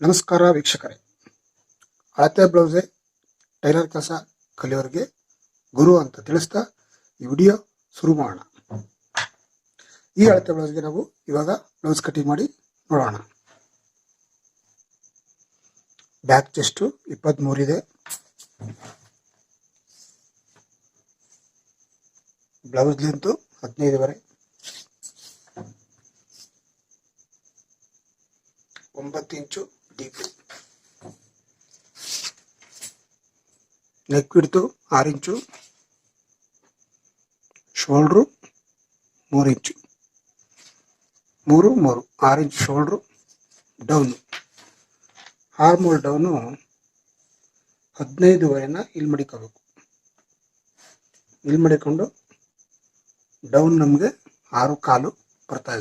ನಮಸ್ಕಾರ ವೀಕ್ಷಕರೇ. ಅಳತೆ ಬ್ಲೌಸೆ ಟೈಲರ್ ಕೆಲಸ ಕಲಿಯೋರಿಗೆ ಗುರು ಅಂತ ತಿಳಿಸ್ತಾ ಈ ವಿಡಿಯೋ ಶುರು ಮಾಡೋಣ. ಈ ಅಳತೆ ಬ್ಲೌಸ್ಗೆ ನಾವು ಇವಾಗ ಬ್ಲೌಸ್ ಕಟಿಂಗ್ ಮಾಡಿ ನೋಡೋಣ. ಬ್ಯಾಕ್ ಚೆಸ್ಟು ಇಪ್ಪತ್ತ್ಮೂರಿದೆ ಬ್ಲೌಸ್ ಲೆಂತು ಹದಿನೈದುವರೆ ಒಂಬತ್ತು ಇಂಚು ಡೀಪ್ ನೆಕ್ ಬಿಡ್ತು ಆರು ಇಂಚು ಶೋಲ್ಡ್ರು ಮೂರು ಇಂಚು ಮೂರು ಮೂರು ಆರು inch shoulder down armhole down ಹದಿನೈದುವರೆನ ಇಲ್ಲಿ ಮಡಿಕೋಬೇಕು ಇಲ್ಲಿ ಮಡಿಕೊಂಡು ಡೌನ್ ನಮಗೆ ಆರು ಕಾಲು ಬರ್ತಾ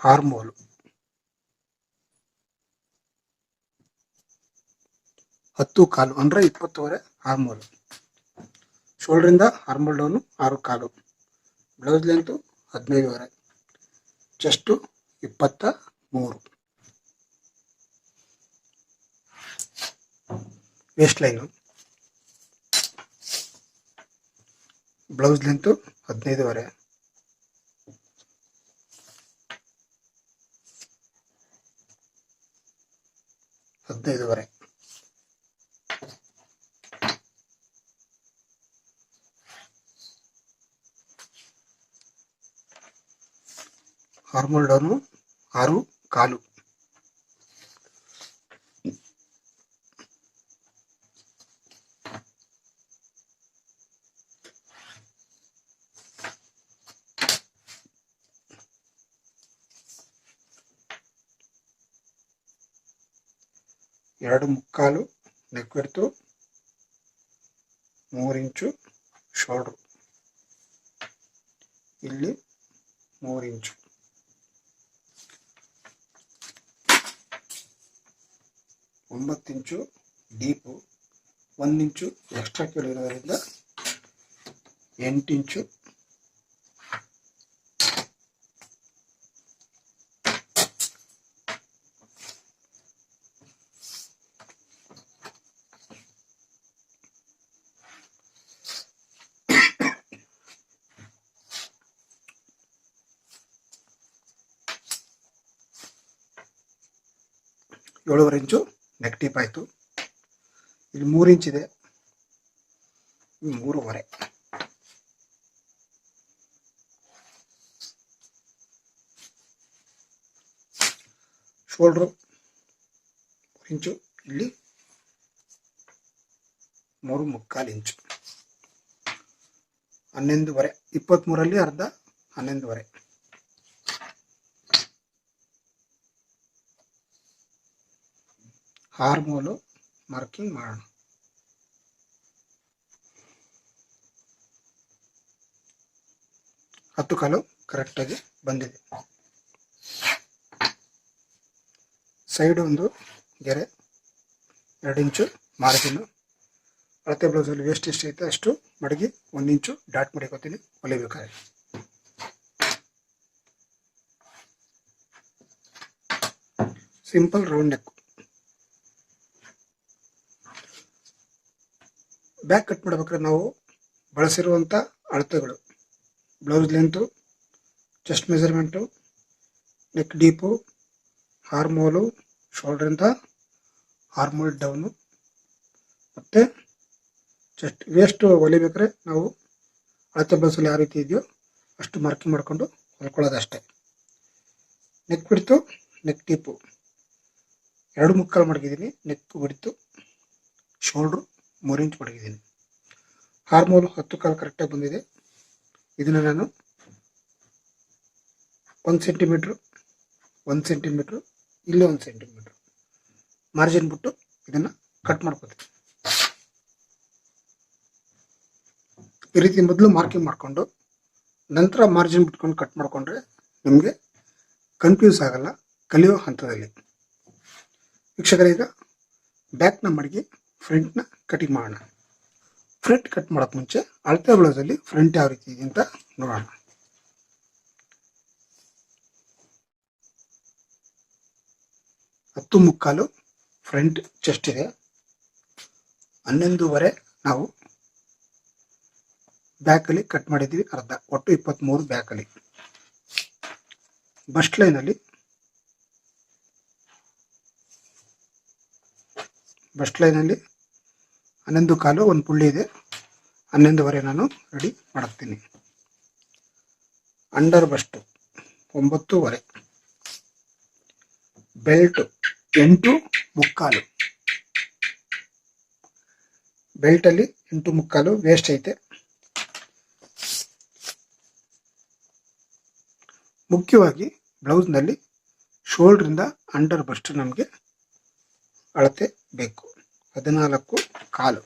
ಹಾರ್ಮೋಲು ಹತ್ತು ಕಾಲು, ಅಂದ್ರೆ ಇಪ್ಪತ್ತುವರೆ ಹಾರ್ಮೋಲು ಶೋಲ್ಡ್ರಿಂದ ಹಾರ್ಮೋಲ್ ಡೌನ್ ಆರು ಕಾಲು. ಬ್ಲೌಸ್ ಲೆಂತ್ ಹದಿನೈದುವರೆ. ಚೆಸ್ಟು ಇಪ್ಪತ್ತ ಮೂರು. Waist line. ಬ್ಲೌಸ್ ಲೆಂತು ಹದಿನೈದುವರೆ. ಹದಿನೈದುವರೆ ಹಾರ್ಮೋಲ್ ಡೌನು ಆರು ಕಾಲು ಎರಡು ಮುಕ್ಕಾಲು ನೆಕ್ ಮೂರಿಂಚು ಶೋಲ್ಡ್ರು. ಇಲ್ಲಿ ಮೂರಿಂಚು ಒಂಬತ್ತು ಇಂಚು ಡೀಪು, ಒಂದು ಇಂಚು ಎಕ್ಸ್ಟ್ರಾ ಕೇಳಿರೋದ್ರಿಂದ ಎಂಟು ಇಂಚು ಏಳುವರೆ ಇಂಚು ನೆಕ್ ಆಯಿತು. ಇಲ್ಲಿ ಮೂರು ಇಂಚ್ ಇದೆ. ಇಲ್ಲಿ ಮೂರುವರೆ. ಶೋಲ್ಡ್ರು ಇಂಚು, ಇಲ್ಲಿ ಮೂರು ಮುಕ್ಕಾಲು ಇಂಚು. ಹನ್ನೊಂದುವರೆ ಇಪ್ಪತ್ತ್ಮೂರಲ್ಲಿ ಅರ್ಧ ಹನ್ನೊಂದುವರೆ. ಹಾರ್ಮೋಲು ಮಾರ್ಕಿಂಗ್ ಮಾಡೋಣ. ಹತ್ತು ಕಾಲು ಕರೆಕ್ಟಾಗಿ ಬಂದಿದೆ. ಸೈಡ್ ಒಂದು ಗೆರೆ, ಎರಡು ಇಂಚು ಮಾರ್ಜಿನು ಅಳತೆ ಬ್ಲೌಸಲ್ಲಿ ವೇಸ್ಟ್ ಎಷ್ಟು ಐತೆ ಅಷ್ಟು ಮಡಗಿ ಒಂದು ಇಂಚು ಡಾಟ್ ಮಡಿಕೋತೀನಿ ಹೊಲಿಬೇಕಾದ್ರೆ. Simple round neck back cut ಮಾಡ್ಬೇಕಾದ್ರೆ ನಾವು ಬಳಸಿರುವಂಥ ಅಳತೆಗಳು. Blouse length chest measurement neck deep armhole ಶೋಲ್ಡ್ರಿಂದ armhole down ಮತ್ತು ಚೆಸ್ಟ್ ವೇಸ್ಟ್ ಹೊಲಿಬೇಕಾದ್ರೆ ನಾವು ಅಳತೆ ಬಳಸಲು ಯಾವ ರೀತಿ ಇದೆಯೋ ಅಷ್ಟು ಮಾರ್ಕಿಂಗ್ ಮಾಡಿಕೊಂಡು ಹೊಲ್ಕೊಳ್ಳೋದು ಅಷ್ಟೇ ನೆಕ್ ಬಿಡ್ತು ನೆಕ್ ಡೀಪು ಎರಡು ಮುಕ್ಕಾಲು ಮಡಗಿದ್ದೀನಿ. ನೆಕ್ ಬಿಡ್ತು ಶೋಲ್ಡ್ರು ಮೂರು ಇಂಚ್ ಮಡಗಿದ್ದೀನಿ. ಹಾರ್ಮೋಲ್ ಹತ್ತು ಕಾಲು ಕರೆಕ್ಟಾಗಿ ಬಂದಿದೆ. ಇದನ್ನು ನಾನು ಒಂದು ಸೆಂಟಿಮೀಟ್ರು ಒಂದು ಸೆಂಟಿಮೀಟ್ರು ಇಲ್ಲೇ ಒಂದು ಸೆಂಟಿಮೀಟ್ರು ಮಾರ್ಜಿನ್ ಬಿಟ್ಟು ಇದನ್ನು ಕಟ್ ಮಾಡ್ಕೋತೀನಿ. ಈ ರೀತಿ ಮೊದಲು ಮಾರ್ಕಿಂಗ್ ಮಾಡಿಕೊಂಡು, ನಂತರ ಮಾರ್ಜಿನ್ ಬಿಟ್ಕೊಂಡು ಕಟ್ ಮಾಡಿಕೊಂಡ್ರೆ ನಿಮಗೆ ಕನ್ಫ್ಯೂಸ್ ಆಗಲ್ಲ, ಕಲಿಯೋ ಹಂತದಲ್ಲಿ. ವೀಕ್ಷಕರೀಗ ಬ್ಯಾಕ್ನ ಮಡಗಿ ಫ್ರಂಟ್ನ ಕಟಿಂಗ್ ಮಾಡೋಣ. ಫ್ರಂಟ್ ಕಟ್ ಮಾಡೋಕ್ಕೆ ಮುಂಚೆ ಅಳತೆ ಬ್ಲೌಸಲ್ಲಿ ಫ್ರಂಟ್ ಯಾವ ರೀತಿ ಇದೆ ಅಂತ ನೋಡೋಣ. ಹತ್ತು ಮುಕ್ಕಾಲು ಫ್ರಂಟ್ ಚೆಸ್ಟ್ ಇದೆ. ಹನ್ನೊಂದುವರೆ ನಾವು ಬ್ಯಾಕಲ್ಲಿ ಕಟ್ ಮಾಡಿದ್ದೀವಿ ಅರ್ಧ, ಒಟ್ಟು ಇಪ್ಪತ್ತ್ಮೂರು ಬ್ಯಾಕಲ್ಲಿ ಬಸ್ಟ್ ಲೈನಲ್ಲಿ ಬಸ್ಟ್ ಲೈನಲ್ಲಿ ಹನ್ನೊಂದು ಕಾಲು ಒಂದು ಪುಳ್ಳಿ ಇದೆ. ಹನ್ನೊಂದುವರೆ ನಾನು ರೆಡಿ ಮಾಡ್ತೀನಿ ಅಂಡರ್ ಬಸ್ಟು ಒಂಬತ್ತೂವರೆ. ಬೆಲ್ಟು ಎಂಟು ಮುಕ್ಕಾಲು. ಬೆಲ್ಟಲ್ಲಿ ಎಂಟು ಮುಕ್ಕಾಲು ವೇಸ್ಟ್ ಐತೆ. ಮುಖ್ಯವಾಗಿ ಬ್ಲೌಸ್ನಲ್ಲಿ ಶೋಲ್ಡ್ರಿಂದ ಅಂಡರ್ ಬಸ್ಟ್ ನಮಗೆ ಅಳತೆ ಬೇಕು. ಹದಿನಾಲ್ಕು ಕಾಲು.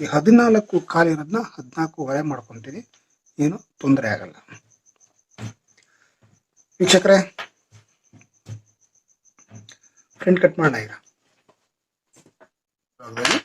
ಈ ಹದಿನಾಲ್ಕು ಕಾಲು ಇರೋದನ್ನ ಹದಿನಾಲ್ಕೂವರೆ ಮಾಡ್ಕೊತೀನಿ. ಏನು ತೊಂದರೆ ಆಗಲ್ಲ. ವೀಕ್ಷಕರೇ ಫ್ರಂಟ್ ಕಟ್ ಮಾಡೋಣ ಈಗ. ಭಾಗದಲ್ಲಿ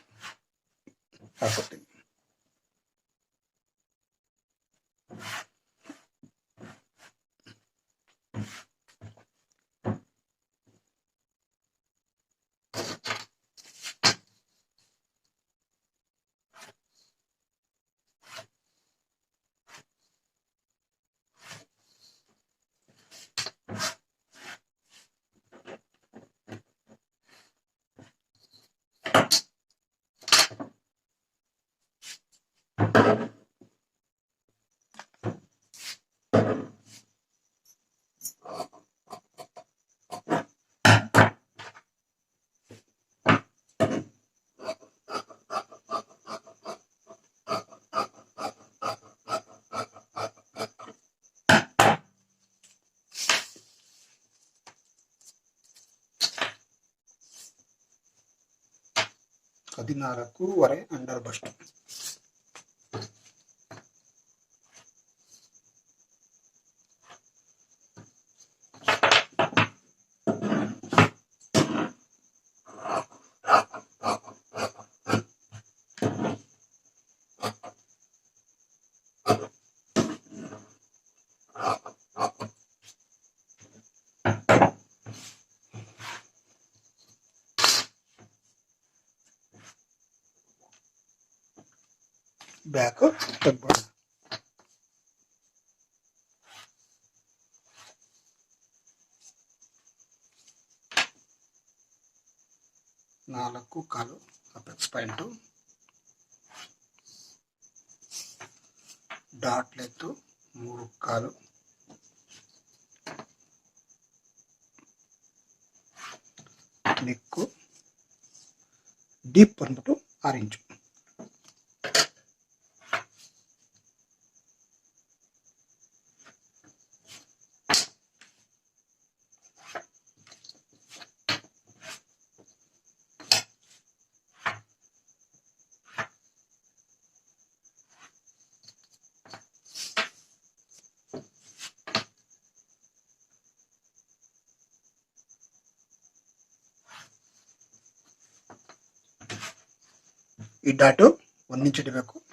ಹದಿನಾಲ್ಕೂವರೆ ಅಂಡರ್ ಬಸ್ಟ್. ಬ್ಯಾಕ್ ತೆಗ್ಬೋಣ ನಾಲ್ಕು ಕಾಲು ಅಪೆಕ್ಸ್ ಪಾಯಿಂಟು ಡಾಟ್ ಲೆತ್ತು ಮೂರು ಕಾಲು ನೆಕ್ಕು ಡೀಪ್ ಬಂದ್ಬಿಟ್ಟು ಆರು ಇಂಚು ಈ ಡಾಟು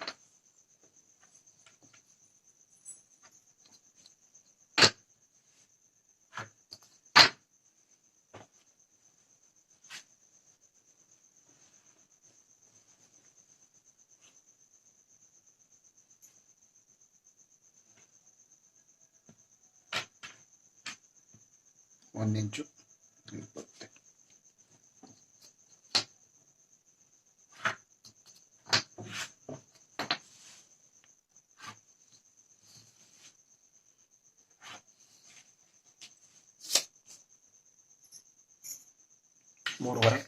ಮೂರುವರೆ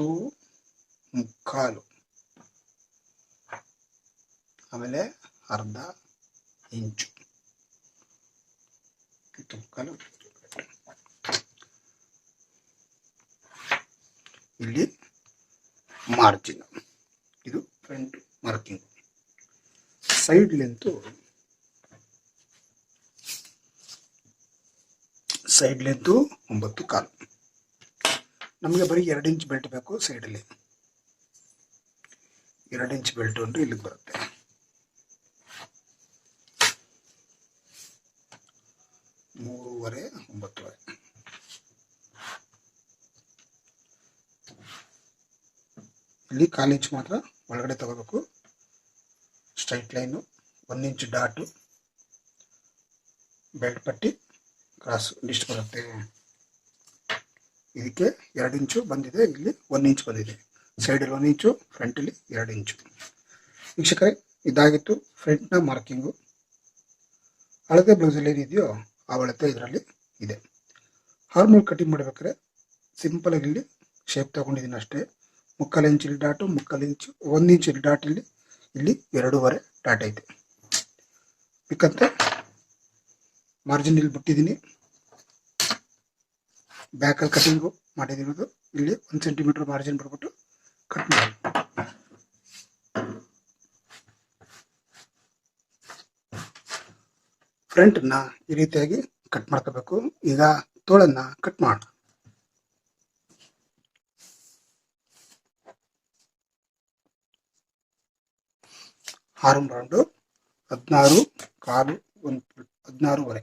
ಹತ್ತು ಮುಕ್ಕಾಲು. ಆಮೇಲೆ ಅರ್ಧ ಇಂಚು. ಮುಕ್ಕಾಲು. ಇಲ್ಲಿ ಮಾರ್ಜಿನ್. ಇದು front marking. Side length side length ಒಂಬತ್ತು ಕಾಲು. ನಮಗೆ ಬರೀ ಎರಡು ಇಂಚ್ ಬೆಲ್ಟ್ ಬೇಕು ಸೈಡಲ್ಲಿ. ಎರಡು ಇಂಚ್ ಬೆಲ್ಟ್ ಅಂದ್ರೆ ಇಲ್ಲಿಗೆ ಬರುತ್ತೆ. ಮೂರುವರೆ, ಒಂಬತ್ತುವರೆ. ಇಲ್ಲಿ ಕಾಲು ಇಂಚ್ ಮಾತ್ರ ಒಳಗಡೆ ತಗೋಬೇಕು. Straight line one inch dot. Belt ಪಟ್ಟಿ, ಕ್ರಾಸ್ ಇಷ್ಟು ಬರುತ್ತೆ. ಇದಕ್ಕೆ ಎರಡು ಇಂಚು ಬಂದಿದೆ, ಇಲ್ಲಿ ಒನ್ ಇಂಚ್ ಬಂದಿದೆ. ಸೈಡಲ್ಲಿ ಒನ್ ಇಂಚು ಫ್ರಂಟಲ್ಲಿ ಎರಡು ಇಂಚು ವೀಕ್ಷಕರೇ, ಇದಾಗಿತ್ತು ಫ್ರಂಟ್ನ ಮಾರ್ಕಿಂಗು ಅಳತೆ ಬ್ಲೌಸಲ್ಲಿ ಏನಿದೆಯೋ ಆ ಅಳತೆ ಇದರಲ್ಲಿ ಇದೆ. ಹಾರ್ಮೋಲ್ ಕಟಿಂಗ್ ಮಾಡ್ಬೇಕಾದ್ರೆ ಸಿಂಪಲ್ ಆಗಿ ಇಲ್ಲಿ ಶೇಪ್ ತಗೊಂಡಿದ್ದೀನಿ ಅಷ್ಟೇ. ಮುಕ್ಕಾಲು ಇಂಚ್ ಇಲ್ಲಿ ಡಾಟು ಮುಕ್ಕಾಲು ಇಂಚು ಒಂದು ಇಂಚ್ ಇಲ್ಲಿ ಡಾಟ್ ಇಲ್ಲಿ ಇಲ್ಲಿ ಎರಡೂವರೆ ಡಾಟ್ ಐತೆ. ಬೇಕಂತೆ ಮಾರ್ಜಿನ್ ಇಲ್ಲಿ ಬಿಟ್ಟಿದ್ದೀನಿ. ಬ್ಯಾಕಲ್ಲಿ ಕಟಿಂಗು ಮಾಡಿದಿರೋದು. ಇಲ್ಲಿ ಒಂದು ಸೆಂಟಿಮೀಟರ್ ಮಾರ್ಜಿನ್ ಬಿಟ್ಬಿಟ್ಟು ಕಟ್ ಮಾಡಿ ಫ್ರಂಟ್ನ ಈ ರೀತಿಯಾಗಿ ಕಟ್ ಮಾಡ್ಕೋಬೇಕು. ಈಗ ತೋಳನ್ನ ಕಟ್ ಮಾಡೋಣ. ಆರು ರೌಂಡು ಹದಿನಾರು, ಕಾಲು, ಒಂದು, ಹದಿನಾರೂವರೆ.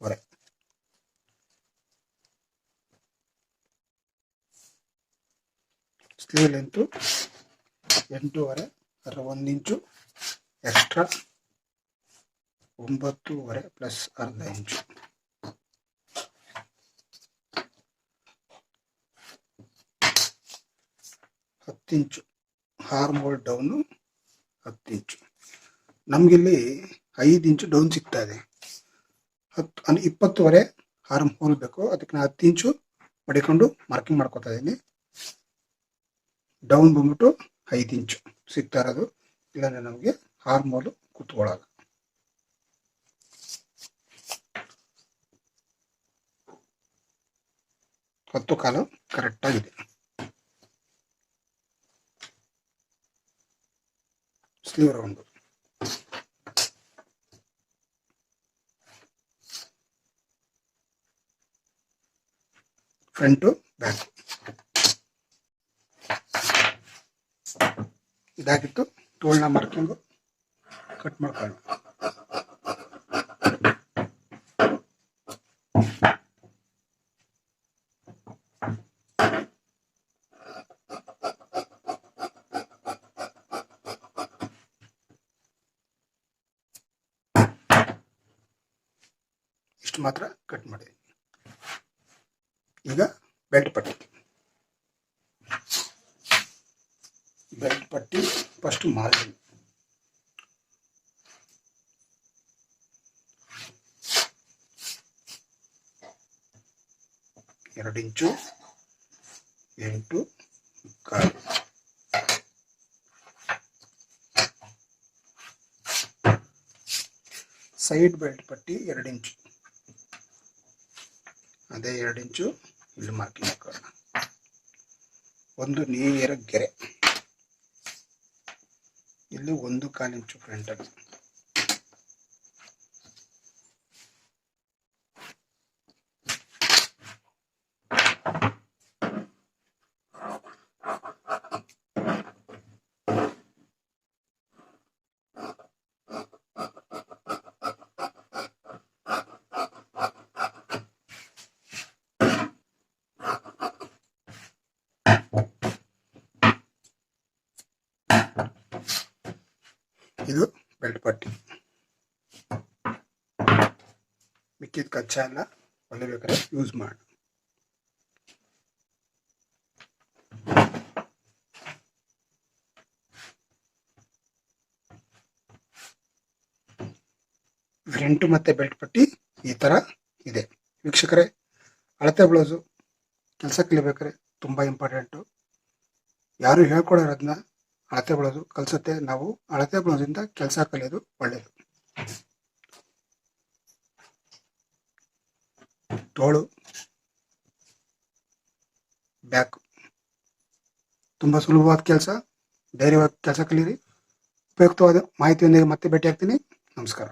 ಹದಿನಾರೂವರೆ ಸ್ಲೀವ್ ಲೆಂತು ಎಂಟೂವರೆ ಅದರ ಒಂದು ಇಂಚು ಎಕ್ಸ್ಟ್ರಾ ಒಂಬತ್ತೂವರೆ ಪ್ಲಸ್ ಅರ್ಧ ಇಂಚು ಹತ್ತು ಇಂಚು ಹಾರ್ಮೋಲ್ ಡೌನು ಹತ್ತು ಇಂಚು ನಮಗಿಲ್ಲಿ ಐದು ಇಂಚು ಡೌನ್ ಸಿಗ್ತಾ ಇದೆ. ಹತ್ತು, ಅಂದ್ರೆ ಇಪ್ಪತ್ತುವರೆ ಹಾರ್ಮ್ ಹೋಲ್ ಬೇಕು. ಅದಕ್ಕೆ ನಾನು ಹತ್ತು ಇಂಚು ಮಡಿಕೊಂಡು ಮಾರ್ಕಿಂಗ್ ಮಾಡ್ಕೊತಾ ಇದ್ದೀನಿ. ಡೌನ್ ಬಂದ್ಬಿಟ್ಟು ಐದು ಇಂಚು. ಸಿಗ್ತಾ ಇರೋದು. ಇಲ್ಲಾಂದ್ರೆ ನಮಗೆ ಹಾರ್ಮೋಲು ಕುತ್ಕೊಳ್ಳಲ್ಲ ಹತ್ತು ಕಾಲು ಕರೆಕ್ಟಾಗಿದೆ ಸ್ಲೀವ್ ರೌಂಡು ಫ್ರಂಟು ಬ್ಯಾಕ್ ಇದಾಗಿತ್ತು ತೋಳ್ನ ಮಾರ್ಕಿಂಗು ಕಟ್ ಮಾಡ್ಕೊಳ್ಳಿ ಇಷ್ಟು ಮಾತ್ರ ಕಟ್ ಮಾಡಿ ಈಗ ಬೆಲ್ಟ್ ಪಟ್ಟಿ ಬೆಲ್ಟ್ ಪಟ್ಟಿ ಫಸ್ಟ್ ಮಾರ್ಜಿನ್ ಎರಡು ಇಂಚು ಎಂಟು ಕಾಲು ಸೈಡ್ ಬೆಲ್ಟ್ ಪಟ್ಟಿ ಎರಡು ಇಂಚು ಅದೇ ಎರಡು ಇಂಚು ಇಲ್ಲಿ ಹಾಕೋಣ ಒಂದು ನೇರ ಗೆರೆ. ಇಲ್ಲಿ ಒಂದು ಕಾಲು ಇಂಚು ಫ್ರಂಟಲ್ಲಿ ಇದು ಬೆಲ್ಟ್ ಪಟ್ಟಿ ಮಿಕ್ಕಿದ ಒಲೆ ಬೇಕಾದ್ರೆ ಯೂಸ್ ಮಾಡಿ. ಫ್ರಂಟ್ ಮತ್ತೆ ಬೆಲ್ಟ್ ಪಟ್ಟಿ ಈ ತರ ಇದೆ. ವೀಕ್ಷಕರೇ, ಅಳತೆ ಬ್ಲೌಸು ಕೆಲಸ ಕಲಿಬೇಕಾರೆ ತುಂಬ ಇಂಪಾರ್ಟೆಂಟು ಯಾರು ಹೇಳ್ಕೊಡೋರೋದನ್ನ ಅಳತೆ ಬ್ಲೌಸು ಕಲಿಸುತ್ತೆ. ನಾವು ಅಳತೆ ಬ್ಲೌಸಿಂದ ಕೆಲಸ ಕಲಿಯೋದು ಒಳ್ಳೆಯದು ತೋಳು ಬ್ಯಾಕ್. ತುಂಬ ಸುಲಭವಾದ ಕೆಲಸ. ಧೈರ್ಯವಾದ ಕೆಲಸ ಕಲೀರಿ. ಉಪಯುಕ್ತವಾದ ಮಾಹಿತಿಯೊಂದಿಗೆ ಮತ್ತೆ ಭೇಟಿ ಆಗ್ತೀನಿ ನಮಸ್ಕಾರ.